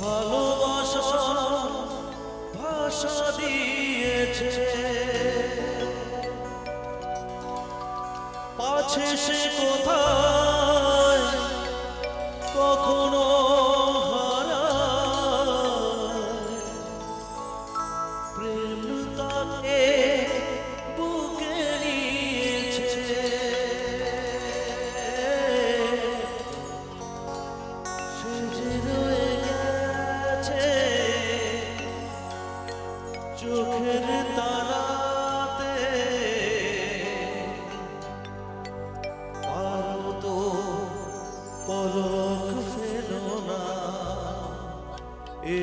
ভালোবাসা ভাষা দিয়েছে। পাছে সে কোথায়? চোখের তারাতে পারো তো পলক ফেলো না। এ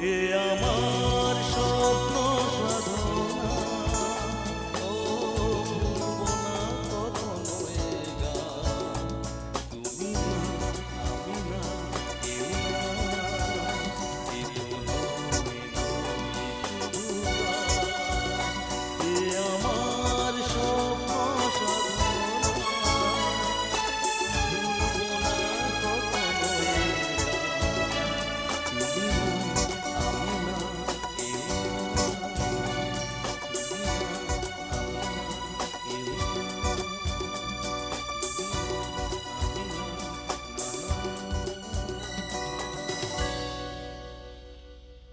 এ আমার